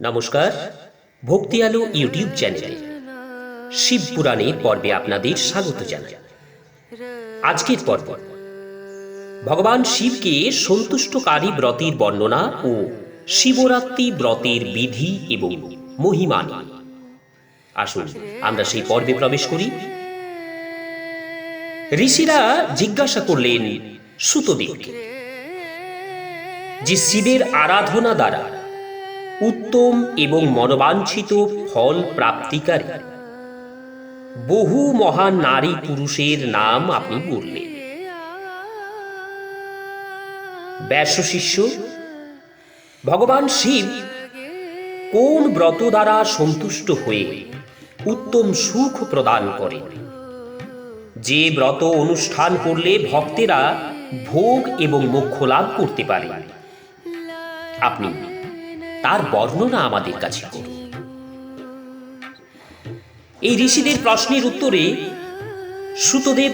নমস্কার, ভক্তি আলো ইউটিউব চ্যানেলে। শিব পুরাণের পর্বে আপনাদের স্বাগত জানাই। আজকের পর্ব, ভগবান শিবকে সন্তুষ্টকারী ব্রতের বর্ণনা ও শিবরাত্রি ব্রতের বিধি এবং মহিমা আসুন, আমরা সেই পর্বে প্রবেশ করি। ঋষিরা জিজ্ঞাসা করলেন, সুতদেবকে, যে শিবের আরাধনা দ্বারা উত্তম এবং মনোবাঞ্ছিত ফল প্রাপ্তিকারী। বহু মহান নারী পুরুষের নাম আপনি বললেন। ব্যাস শিষ্য, ভগবান শিব কোন ব্রত দ্বারা সন্তুষ্ট হয়ে উত্তম সুখ প্রদান করে যে ব্রত অনুষ্ঠান করলে ভক্তেরা ভোগ এবং মোক্ষ লাভ করতে পারে। আপনি তার বর্ণনা আমাদের কাছে করুন। এই ঋষিদের প্রশ্নের উত্তরে সুতদেব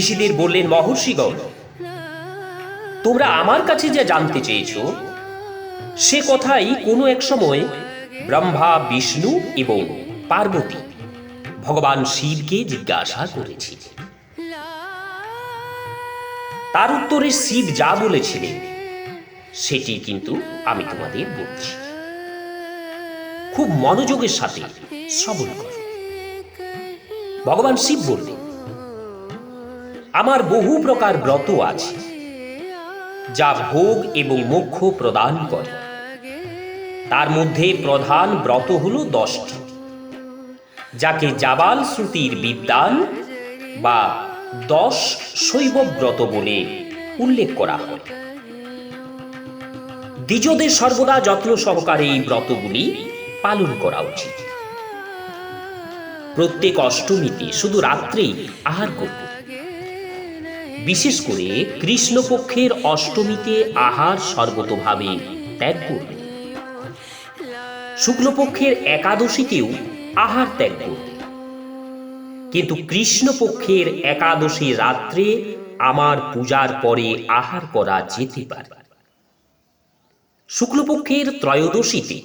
ঋষিদের বললেন, মহর্ষিগণ, তোমরা আমার কাছে যা জানতে চেয়েছ, সে কথাই কোনো এক সময় ব্রহ্মা, বিষ্ণু এবং পার্বতী ভগবান শিবকে জিজ্ঞাসা করেছি তার উত্তরে শিব যা বলেছিলেন সেটি কিন্তু আমি তোমাদের বলছি। খুব মনোযোগের সাথে শ্রবণ করো। ভগবান শিব বললেন, আমার বহু প্রকার ব্রত আছে, যা ভোগ এবং মোক্ষ প্রদান করে। তার মধ্যে প্রধান ব্রত হল দশটি, যাকে জাবাল শ্রুতির বিদ্যান বা দশ শৈব ব্রত বলে উল্লেখ করা হয়। দ্বিজদের সর্বদা যত্ন সহকারে এই ব্রতগুলি পালন করা উচিত। প্রত্যেক অষ্টমীতে শুধু রাত্রেই আহার করব। বিশেষ করে কৃষ্ণপক্ষের অষ্টমীতে আহার সর্বতভাবে ত্যাগ করবে। শুক্লপক্ষের একাদশীতেও আহার ত্যাগ করবে। কিন্তু কৃষ্ণপক্ষের একাদশী রাত্রে আমার পূজার পরে আহার করা যেতে পারে। শুক্লপক্ষের ত্রয়োদশীতে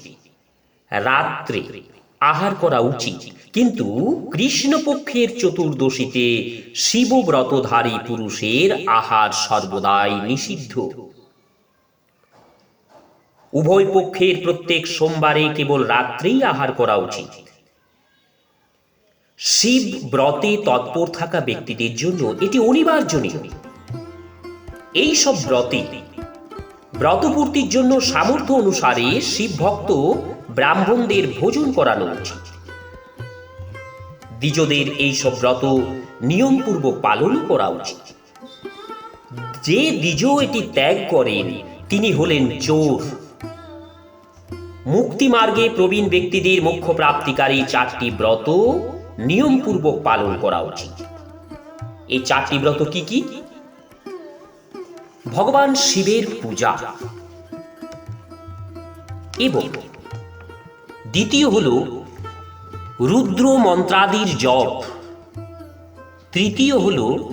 রাত্রে আহার করা উচিত। কিন্তু কৃষ্ণপক্ষের চতুর্দশীতে শিবব্রতধারী পুরুষের আহার সর্বদাই নিষিদ্ধ। উভয় পক্ষের প্রত্যেক সোমবারে কেবল রাত্রেই আহার করা উচিত। শিব ব্রতে তৎপর থাকা ব্যক্তিদের জন্য এটি অনিবার্য এই সব ব্রতে ব্রতপূর্তির জন্য সামর্থ্য অনুসারে শিব ভক্ত ব্রাহ্মণদের ভোজন করানো উচিত। দ্বিজদের এই সব ব্রত নিয়মপূর্বক পালন করা উচিত। যে দ্বিজ এটি ত্যাগ করেন, তিনি হলেন চোর মুক্তি মার্গে প্রবীণ ব্যক্তিদের মুখ্য প্রাপ্তিকারী চারটি ব্রত নিয়মপূর্বক পালন করা উচিত। এই চারটি ব্রত কি কি? ভগবান শিবের পূজা। এবং দ্বিতীয় হল রুদ্র মন্ত্রাদির জপ। তৃতীয় হল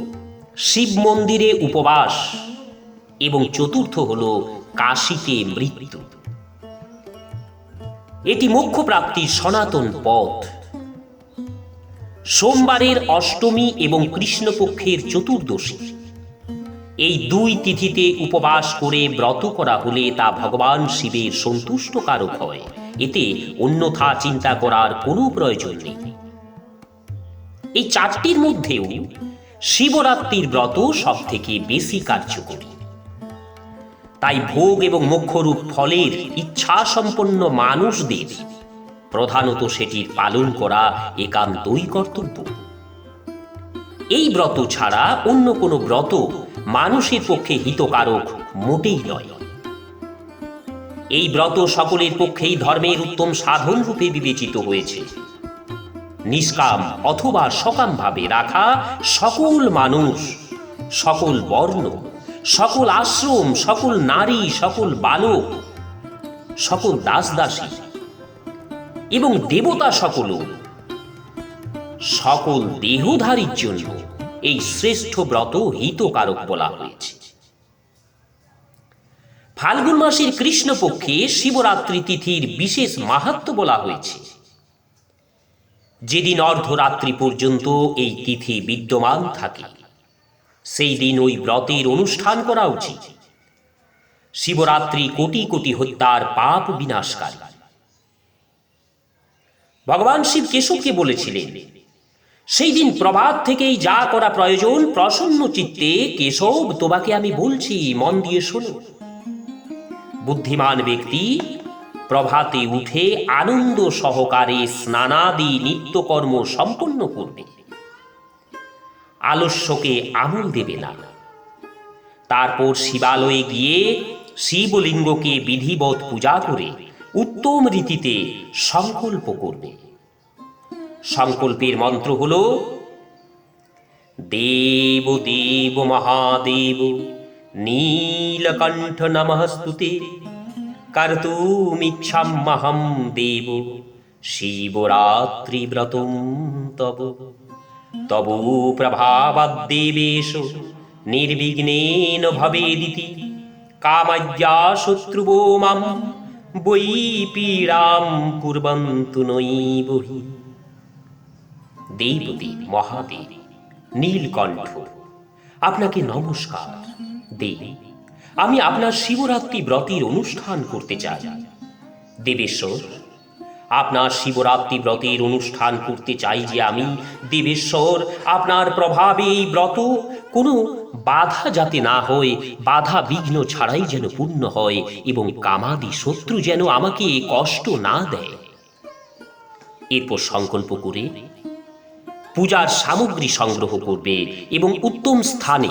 শিব মন্দিরে উপবাস। এবং চতুর্থ হল কাশীতে মৃত্যু। এটি মুখ্য প্রাপ্তির সনাতন পথ। সোমবারের অষ্টমী এবং কৃষ্ণপক্ষের চতুর্দশী। এই দুই তিথিতে উপবাস করে ব্রত করা হলে তা ভগবান শিবের সন্তুষ্টকারক হয়। এতে অন্যথা চিন্তা করার কোনো প্রয়োজন নেই। এই চারটির মধ্যেও শিবরাত্রির ব্রত সব থেকে বেশি কার্যকরী। তাই ভোগ এবং মোক্ষরূপ ফলের ইচ্ছা সম্পন্ন মানুষদের প্রধানত সেটির পালন করা একান্তই কর্তব্য। এই ব্রত ছাড়া অন্য কোনো ব্রত মানুষের পক্ষে হিতকারক মোটেই নয়। এই ব্রত সকলের পক্ষেই ধর্মের উত্তম সাধন রূপে বিবেচিত হয়েছে। নিষ্কাম অথবা সকাম ভাবে রাখা সকল মানুষ, সকল বর্ণ, সকল আশ্রম, সকল নারী, সকল বালক, সকল দাস দাসী এবং দেবতা সকল সকল দেহধারীর জন্য এই শ্রেষ্ঠ ব্রত হিতকারক বলা হয়েছে। ফাল্গুন মাসের কৃষ্ণপক্ষে শিবরাত্রি তিথির বিশেষ মাহাত্ম বলা হয়েছে। যেদিন অর্ধরাত্রি পর্যন্ত এই তিথি বিদ্যমান থাকে, সেই দিন ওই ব্রতের অনুষ্ঠান করা উচিত। শিবরাত্রি কোটি কোটি হত্যার পাপ বিনাশকারী। ভগবান শিব কেশবকে বলেছিলেন সেই দিন প্রভাত থেকেই যা করা প্রয়োজন, প্রসন্ন চিত্তে, কেশব, তোমাকে আমি বলছি, মন দিয়ে শোনো। বুদ্ধিমান ব্যক্তি, প্রভাতে উঠে আনন্দ সহকারে স্নানাদি নিত্যকর্ম সম্পন্ন করবে। আলস্যকে আমল দেবে না। তারপর শিবালয়ে গিয়ে শিবলিঙ্গকে বিধিবৎ পূজা করে উত্তম রীতিতে সংকল্প করবে। সংকল্পের মন্ত্র হল, দেব দেব, মহাদেব, নীলকণ্ঠ নমস্তুতে কর্তুমিচ্ছাম্যহম দেব, শিবরাত্রি ব্রতম তব। তব প্রভাবাদ্দেবেশ নির্বিঘ্নেন ভবেদিতি কামাজ্ঞা শত্রুবো মাম বৈ পীড়াম কুর্বন্তু নৈবহি দেবদেব মহাদেব, নীলকণ্ঠ, আপনাকে নমস্কার। দেব, আমি আপনার শিবরাত্রি ব্রতের অনুষ্ঠান করতে চাই। দেবেশ্বর, আপনার শিবরাত্রি ব্রতের অনুষ্ঠান করতে চাই যে আমি, দেবেশ্বর, আপনার প্রভাবে এই ব্রত কোনো বাধা যাতে না হয়, বাধা বিঘ্ন ছাড়াই যেন পূর্ণ হয় এবং কামাদি শত্রু যেন আমাকে কষ্ট না দেয়। এরপর সংকল্প করে পূজার সামগ্রী সংগ্রহ করবে এবং উত্তম স্থানে।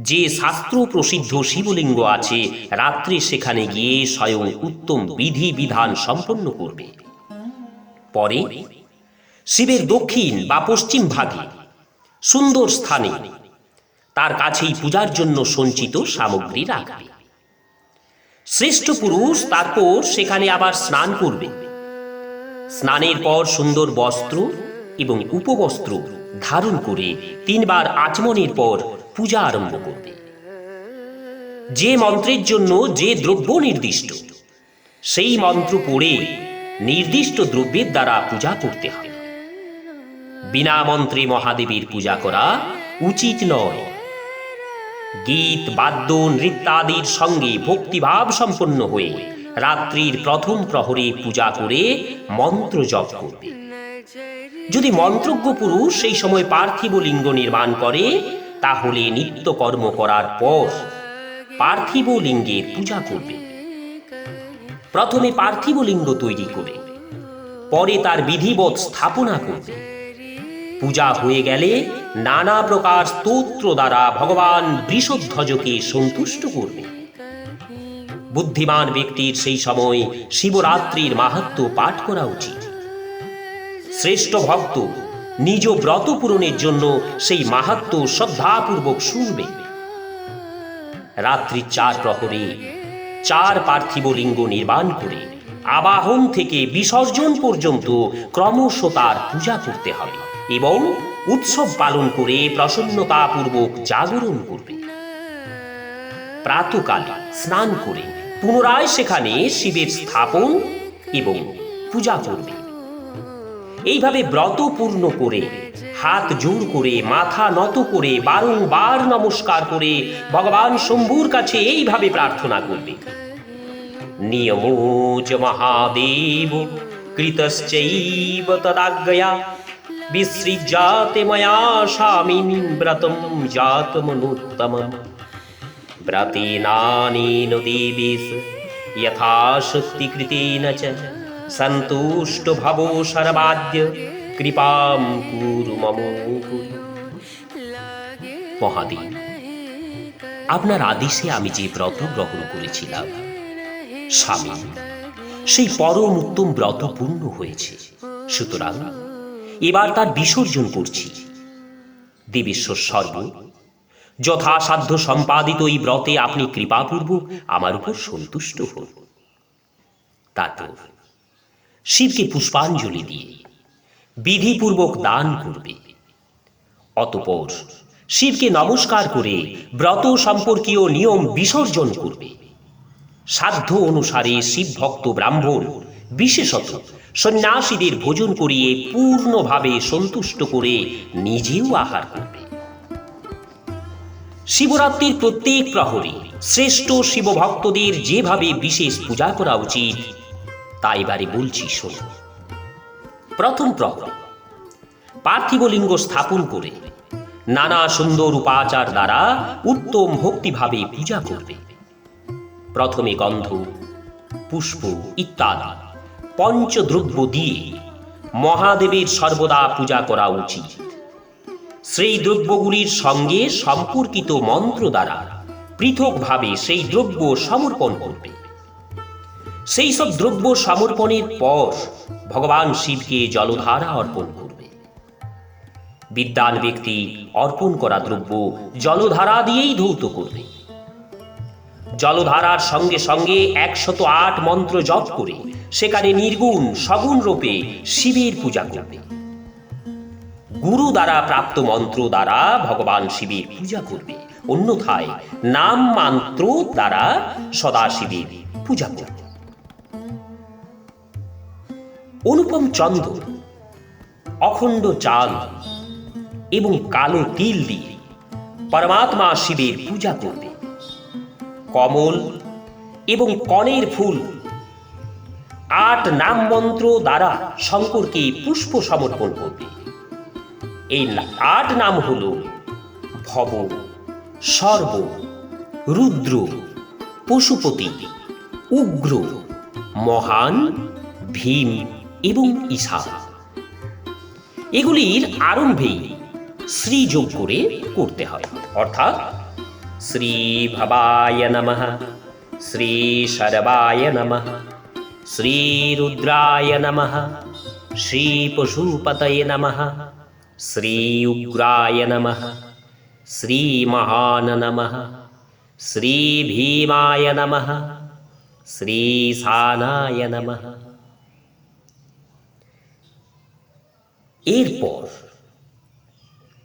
যে শাস্ত্র প্রসিদ্ধ শিবলিঙ্গ আছে, রাত্রে সেখানে গিয়ে স্বয়ং উত্তম বিধি বিধান সম্পন্ন করবে। পরে শিবের দক্ষিণ বা পশ্চিম ভাগে সুন্দর স্থানে তার কাছেই পূজার জন্য সঞ্চিত সামগ্রী রাখবে। শ্রেষ্ঠ পুরুষ তারপর সেখানে আবার স্নান করবে। স্নানের পর সুন্দর বস্ত্র এবং উপবস্ত্র ধারণ করে তিনবার আচমনের পর পূজা আরম্ভ করবে। যে মন্ত্রের জন্য যে দ্রব্য নির্দিষ্ট, সেই মন্ত্র পড়ে নির্দিষ্ট দ্রব্যের দ্বারা পূজা করতে হবে। বিনা মন্ত্রে মহাদেবের পূজা করা উচিত নয়। গীত, বাদ্য, নৃত্যাদির সঙ্গে ভক্তিভাব সম্পন্ন হয়ে রাত্রির প্রথম প্রহরে পূজা করে মন্ত্র জপ করবে। যদি মন্ত্রজ্ঞ পুরুষ সেই সময় পার্থিব লিঙ্গ নির্মাণ করে, তাহলে নিত্যকর্ম করার পর পার্থিব লিঙ্গের পূজা করবে। প্রথমে পার্থিব লিঙ্গ তৈরি করে, পরে তার বিধিবৎ স্থাপনা করবে। পূজা হয়ে গেলে নানা প্রকার স্তোত্র দ্বারা ভগবান বৃষধ্বজকে সন্তুষ্ট করবে। বুদ্ধিমান ব্যক্তির সেই সময় শিবরাত্রির মাহাত্ম পাঠ করা উচিত। শ্রেষ্ঠ ভক্ত, নিজ ব্রত পূরণের জন্য সেই মাহাত্ম শ্রদ্ধাপূর্বক শুনবে। রাত্রি চার প্রহরে, চার পার্থিব লিঙ্গ নির্মাণ করে, আবাহন থেকে বিসর্জন পর্যন্ত ক্রমশ তার পূজা করতে হবে এবং উৎসব পালন করে প্রসন্নতাপূর্বক জাগরণ করবে। প্রাতকালে স্নান করে পুনরায় সেখানে শিবের স্থাপন এবং পূজা করবে। এইভাবে ব্রত পূর্ণ করে, হাত জোর করে, মাথা নত করে, বারংবার নমস্কার করে ভগবান শম্ভুর কাছে এইভাবে প্রার্থনা করবে। নিয়মোজ মহাদেব, কৃতশ্চৈব তদাজ্ঞয়া বিসৃজাতে ময়া স্বামিন ব্রতম জাতমনুত্তমম ব্রতেনানেন দেবেশ কৃতেন চ। সন্তুষ্ট ভবো সর্বাদ্য। কৃপাম কুরু মম মহাদেব, আপনার আদেশে আমি যে ব্রত গ্রহণ করেছিলাম, স্বামী, সেই পরম উত্তম ব্রত পূর্ণ হয়েছে। সুতরাং এবার তার বিসর্জন করছি। দেবেশ্বর সর্ব, যথাসাধ্য সম্পাদিত এই ব্রতে আপনি কৃপাপূর্বক আমার উপর সন্তুষ্ট হন। তারপর শিবকে পুষ্পাঞ্জলি দিয়ে বিধিপূর্বক দান করবে। অতপর শিবকে নমস্কার করে ব্রত সম্পর্কীয় নিয়ম বিসর্জন করবে। সাধ্য অনুসারে শিব ভক্ত ব্রাহ্মণ, বিশেষত সন্ন্যাসীদের ভোজন করিয়ে পূর্ণভাবে সন্তুষ্ট করে নিজেও আহার করবে। শিবরাত্রির প্রত্যেক প্রহরে শ্রেষ্ঠ শিবভক্তদের যেভাবে বিশেষ পূজা করা উচিত তা এবারে বলছি, শোনো। প্রথম প্রহরে পার্থিব লিঙ্গ স্থাপন করে নানা সুন্দর উপাচার দ্বারা উত্তম ভক্তিভাবে পূজা করবে। প্রথমে গন্ধ, পুষ্প ইত্যাদি, পঞ্চদ্রব্য দিয়ে মহাদেবের সর্বদা পূজা করা উচিত। সেই দ্রব্যগুলির সঙ্গে সম্পর্কিত মন্ত্র দ্বারা পৃথকভাবে সেই দ্রব্য সমর্পণ করবে। সেই সব দ্রব্য সমর্পণের পর ভগবান শিবকে জলধারা অর্পণ করবে। বিদ্যান ব্যক্তি অর্পণ করা দ্রব্য জলধারা দিয়েই ধৌত করবে। জলধারার সঙ্গে সঙ্গে একশত আট মন্ত্র জপ করে সেখানে নির্গুণ সগুণ রূপে শিবের পূজা করবে। গুরু দ্বারা প্রাপ্ত মন্ত্র দ্বারা ভগবান শিবের পূজা করবে। অন্যথায় নাম মন্ত্র দ্বারা সদাশিবের পূজা করবে। অনুপম চন্দন অখণ্ড চাল এবং কালো তিল দিয়ে পরমাত্মা শিবের পূজা করবে। কমল এবং কনের ফুল আট নাম মন্ত্র দ্বারা শঙ্করকে পুষ্প সমর্পণ করবে। এই আট নাম হল ভব, সর্ব, রুদ্র, পশুপতি, উগ্র, মহান, ভীম এবং ঈশা। এগুলির আরম্ভেই শ্রীযোগ করে করতে হয়। অর্থাৎ শ্রী ভবায় নমঃ শ্রী শরবায় নমঃ শ্রী রুদ্রায় নমঃ শ্রী পশুপতয়ে নমঃ শ্রী উগ্রায় নমঃ শ্রী মহান নমঃ শ্রী ভীমায় নমঃ। শ্রী সানায় নমঃ এরপর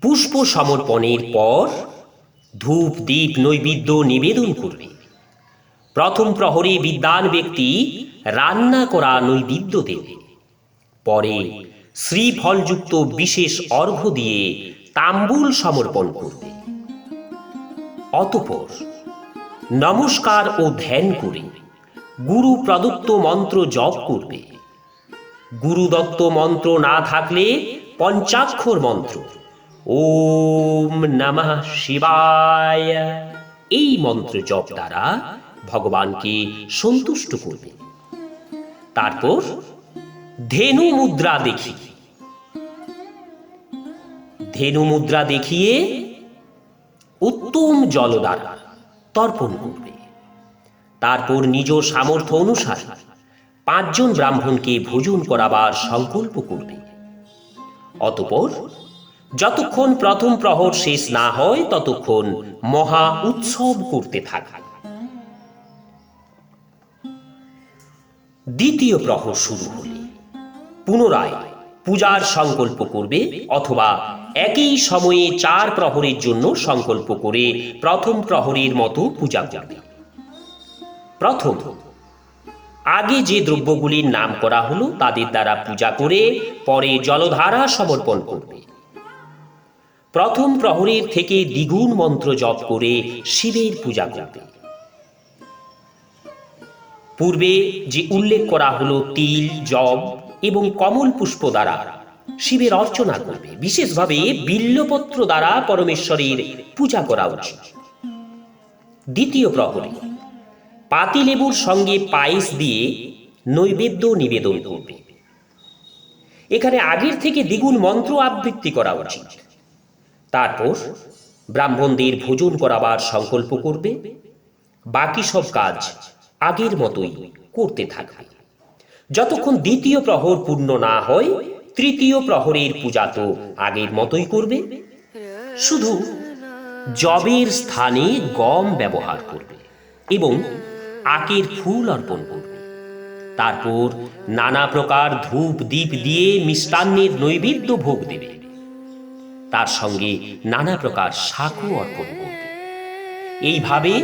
পুষ্প সমর্পণের পর ধূপ, দীপ, নৈবেদ্য নিবেদন করবে। প্রথম প্রহরে বিদ্যান ব্যক্তি রান্না করা নৈবেদ্য দেবে। পরে শ্রীফলযুক্ত বিশেষ অর্ঘ্য দিয়ে তাম্বুল সমর্পণ করবে। অতপর নমস্কার ও ধ্যান করে গুরু প্রদত্ত মন্ত্র জপ করবে। গুরুদত্ত মন্ত্র না থাকলে পঞ্চাক্ষর মন্ত্র। ওম নমঃ শিবায়। এই মন্ত্র জপ দ্বারা ভগবানকে সন্তুষ্ট করবে। তারপর ধেনু মুদ্রা দেখি। ধেনু মুদ্রা দেখিয়ে উত্তম জল দ্বারা তর্পণ করবে। তারপর নিজ সামর্থ্য অনুসারে পাঁচজন ব্রাহ্মণকে ভোজন করাবার সংকল্প করবে। অতপর, যতক্ষণ প্রথম প্রহর শেষ না হয়, ততক্ষণ মহা উৎসব করতে থাকে। দ্বিতীয় প্রহর শুরু হলে পুনরায় পূজার সংকল্প করবে অথবা একই সময়ে চার প্রহরের জন্য সংকল্প করে প্রথম প্রহরের মতো পূজা করবে। প্রথম আগে যে দ্রব্যগুলির নাম করা হলো তাদের দ্বারা পূজা করে পরে জলধারা সমর্পণ করবে। প্রথম প্রহরের থেকে দ্বিগুণ মন্ত্র জপ করে শিবের পূজা করবে। পূর্বে যে উল্লেখ করা হলো তিল, জব এবং কমল পুষ্প দ্বারা শিবের অর্চনা করবে। বিশেষভাবে বিল্লপত্র দ্বারা পরমেশ্বরের পূজা করা উচিত। দ্বিতীয় প্রহরে পাতিলেবুর সঙ্গে পায়েস দিয়ে নৈবেদ্য নিবেদন করবে। এখানে আগের থেকে দ্বিগুণ মন্ত্র আবৃত্তি করা উচিত। তারপর ব্রাহ্মণদের ভোজন করাবার সংকল্প করবে। বাকি সব কাজ আগের মতোই করতে থাকবে। যতক্ষণ দ্বিতীয় প্রহর পূর্ণ না হয়, তৃতীয় প্রহরের পূজা তো আগের মতোই করবে। শুধু জবের স্থানে গম ব্যবহার করবে এবং আকের ফুল অর্পণ করবে। তারপর নানা প্রকার ধূপ দ্বীপ দিয়ে মিষ্টান্নের নৈবেদ্য ভোগ দেবে। তার সঙ্গে নানা প্রকার শাকও অর্পণ করবে। এইভাবে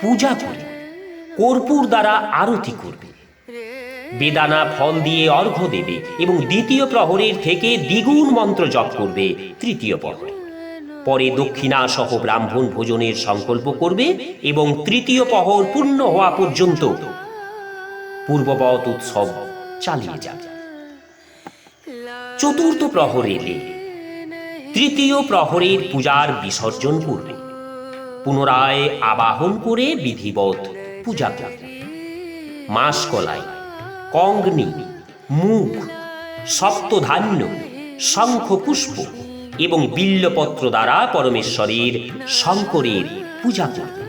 পূজা করে কর্পূর দ্বারা আরতি করবে। বেদানা ফল দিয়ে অর্ঘ্য দেবে এবং দ্বিতীয় প্রহরের থেকে দ্বিগুণ মন্ত্র জপ করবে তৃতীয় প্রহরে। পরে দক্ষিণা সহ ব্রাহ্মণ ভোজনের সংকল্প করবে এবং তৃতীয় প্রহর পূর্ণ হওয়া পর্যন্ত পূর্ববৎ উৎসব চালিয়ে যাবে। চতুর্থ প্রহর এলে তৃতীয় প্রহরের পূজার বিসর্জন করবে। পুনরায় আবাহন করে বিধিবৎ পূজা করবে। মাসকলাই কঙ্গনি মুখ সপ্তধান্য শঙ্খ পুষ্প এবং বিল্লপত্র দ্বারা পরমেশ্বরের শঙ্করের পূজা করবে।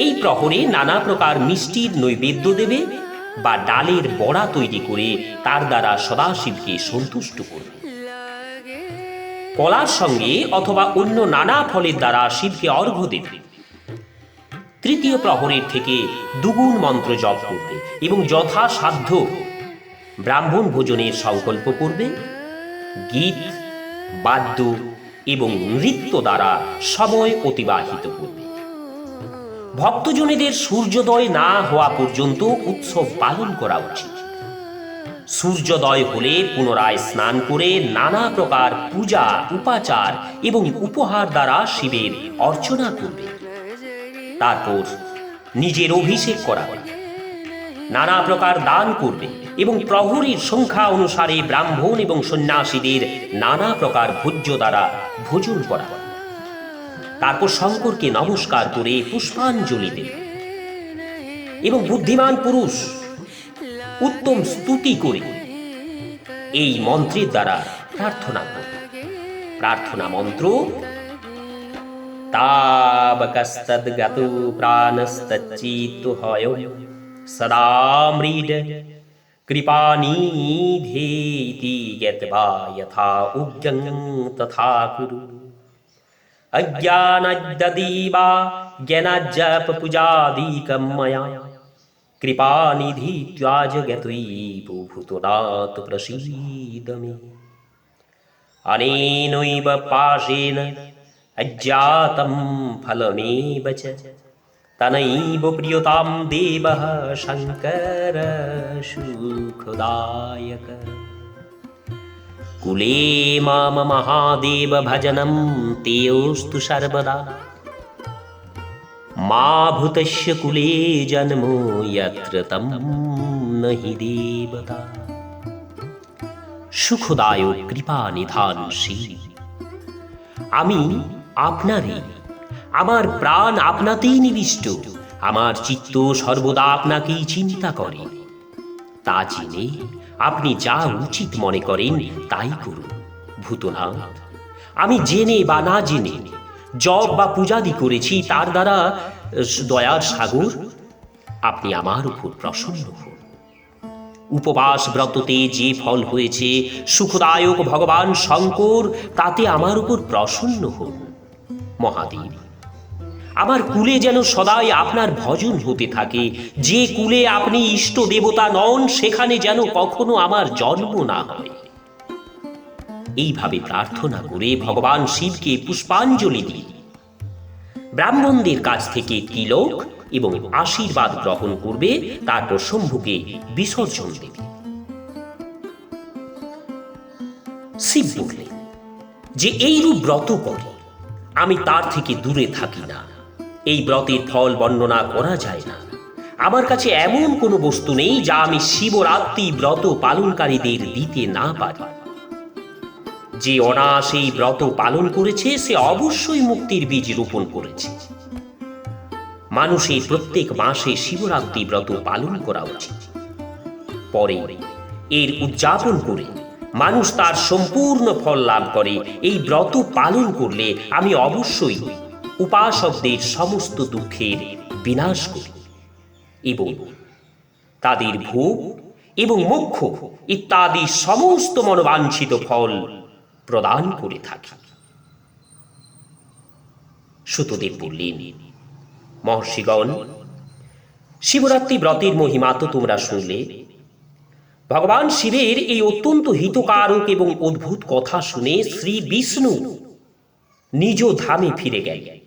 এই প্রহরে নানা প্রকার মিষ্টির নৈবেদ্য দেবে বা ডালের বড়া তৈরি করে তার দ্বারা সদাশিবকে সন্তুষ্ট করবে। কলার সঙ্গে অথবা অন্য নানা ফলের দ্বারা শিবকে অর্ঘ্য দেবে। তৃতীয় প্রহরের থেকে দুগুণ মন্ত্র জপ করবে এবং যথাসাধ্য ব্রাহ্মণ ভোজনের সংকল্প করবে। গীত বাদ্য এবং নৃত্য দ্বারা সময় অতিবাহিত করবে। ভক্তজনেদের সূর্যোদয় না হওয়া পর্যন্ত উৎসব পালন করা উচিত। সূর্যোদয় হলে পুনরায় স্নান করে নানা প্রকার পূজা, উপাচার এবং উপহার দ্বারা শিবের অর্চনা করবে। তারপর নিজের অভিষেক করাবে নানা প্রকার দান করবে এবং প্রহরীর সংখ্যা অনুসারে ব্রাহ্মণ এবং সন্ন্যাসীদের নানা প্রকার ভোজ্য দ্বারা ভোজন করা তারপর শঙ্করকে নমস্কার করে পুষ্পাঞ্জলি দেবে এবং বুদ্ধিমান পুরুষ উত্তম স্তুতি করে এই মন্ত্রের দ্বারা প্রার্থনা করবে প্রার্থনা মন্ত্র, তাবকস্তদ্গত প্রাণস্তচ্চিত্তু হয়। सदा म्रीड। कृपानीति यद्वा यथा उग्रं तथा कुरु। अज्ञानदधि वा मया। कृपानि धीत्वा जगत्व भूतु ना प्रसीदमे। अनेनैव पाशेन अज्ञातं फलमेव च। তনৈব প্রিয়তাম দেব শঙ্কর সুখদায়ক কুলে মাম মহাদেব ভজনম তেয়স্তু সর্বদা মা ভূতস্য কুলে জন্মো যত্র তম নহি দেবতা সুখদায় কৃপা নিধান আমি আপনারই আমার প্রাণ আপনাতেই নিবিষ্ট। আমার চিত্ত সর্বদা আপনাকেই চিন্তা করে। তা জেনে আপনি যা উচিত মনে করেন তাই করুন। ভূতনাথ, আমি জেনে বা না জেনে জব বা পূজাদি করেছি, তার দ্বারা দয়ার সাগর, আপনি আমার উপর প্রসন্ন হন। উপবাস ব্রততে যে ফল হয়েছে, সুখদায়ক ভগবান শঙ্কর, তাতে আমার উপর প্রসন্ন হন। মহাদেব আমার কুলে যেন সদাই আপনার ভজন হতে থাকে। যে কুলে আপনি ইষ্ট দেবতা নন, সেখানে যেন কখনো আমার জন্ম না হয়। এইভাবে প্রার্থনা করে ভগবান শিবকে পুষ্পাঞ্জলি দিই ব্রাহ্মণদের কাছ থেকে তিলক এবং আশীর্বাদ গ্রহণ করবে তারপর শম্ভুকে বিসর্জন দেবে। শিব বললেন, যে এইরূপ ব্রত করে, আমি তার থেকে দূরে থাকি না। এই ব্রতের ফল বর্ণনা করা যায় না। আমার কাছে এমন কোনো বস্তু নেই যা আমি শিবরাত্রি ব্রত পালনকারীদের দিতে না পারি। যে অনাস এই ব্রত পালন করেছে, সে অবশ্যই মুক্তির বীজ রোপণ করেছে। মানুষের প্রত্যেক মাসে শিবরাত্রি ব্রত পালন করা উচিত। পরে এর উদযাপন করে মানুষ তার সম্পূর্ণ ফল লাভ করে। এই ব্রত পালন করলে আমি অবশ্যই উপাসকদের সমস্ত দুঃখের বিনাশ করি এবং তাদের ভোগ এবং মোক্ষ ইত্যাদি সমস্ত মনোবাঞ্ছিত ফল প্রদান করে থাকি। সুতদেব বললেন, মহর্ষিগণ, শিবরাত্রি ব্রতের মহিমা তো তোমরা শুনলে। ভগবান শিবের এই অত্যন্ত হিতকারক এবং অদ্ভুত কথা শুনে শ্রী বিষ্ণু নিজ ধামে ফিরে গেল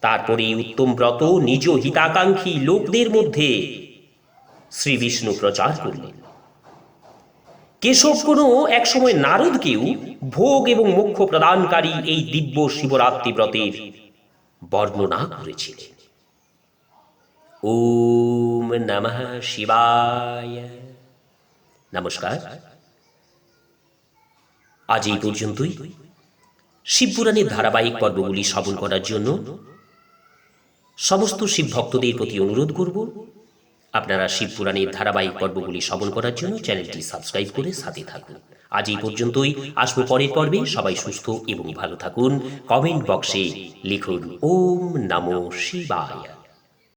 তারপরে উত্তম ব্রত নিজ হিতাকাঙ্ক্ষী লোকদের মধ্যে শ্রী বিষ্ণু প্রচার করলেন। কেশব কোনো একসময় নারদকেও ভোগ এবং মোক্ষ প্রদানকারী এই দিব্য শিবরাত্রি ব্রতের বর্ণনা করেছিলেন। ওম নমঃ শিবায়। নমস্কার। আজ এই পর্যন্তই। শিবপুরাণের ধারাবাহিক পর্বগুলি শ্রবণ করার জন্য সমস্ত শিব ভক্তদের প্রতি অনুরোধ করব, আপনারা শিব পুরাণের ধারাবাহিক পর্বগুলি শ্রবণ করার জন্য চ্যানেলটি সাবস্ক্রাইব করে সাথে থাকুন। আজ এই পর্যন্তই, আসব পরের পর্বে, সবাই সুস্থ এবং ভালো থাকুন। কমেন্ট বক্সে লিখুন, ওম নমো শিবায়।